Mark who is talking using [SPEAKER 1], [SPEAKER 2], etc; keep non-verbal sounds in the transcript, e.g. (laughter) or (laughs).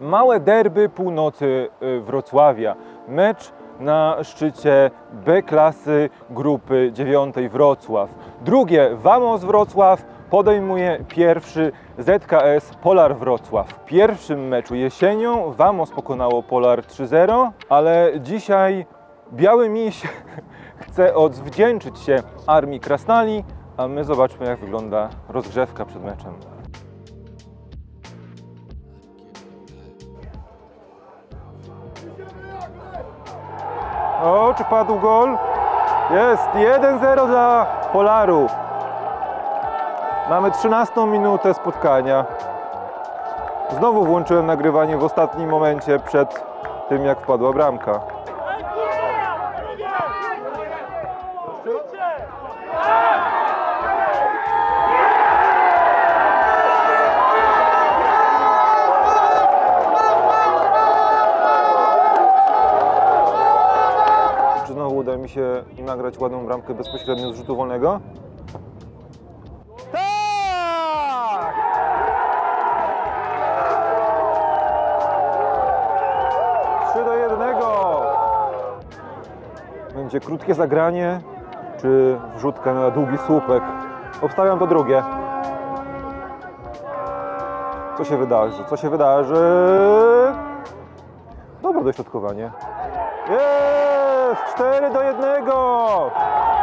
[SPEAKER 1] Małe derby północy y, Wrocławia. Mecz na szczycie B klasy grupy dziewiątej Wrocław. Drugie Wamos Wrocław podejmuje pierwszy ZKS Polar Wrocław. W pierwszym meczu jesienią Wamos pokonało Polar 3-0, ale dzisiaj Biały Miś (laughs) chce odwdzięczyć się Armii Krasnali, a my zobaczmy jak wygląda rozgrzewka przed meczem. O, czy padł gol? Jest 1-0 dla Polaru. Mamy 13 minutę spotkania. Znowu włączyłem nagrywanie w ostatnim momencie przed tym, jak wpadła bramka. Mi się nagrać ładną bramkę bezpośrednio z rzutu wolnego? Tak! Trzy do jednego. Będzie krótkie zagranie, czy wrzutka na długi słupek? Obstawiam to drugie. Co się wydarzy? Co się wydarzy? Dobre dośrodkowanie. Jest! 4 do 1!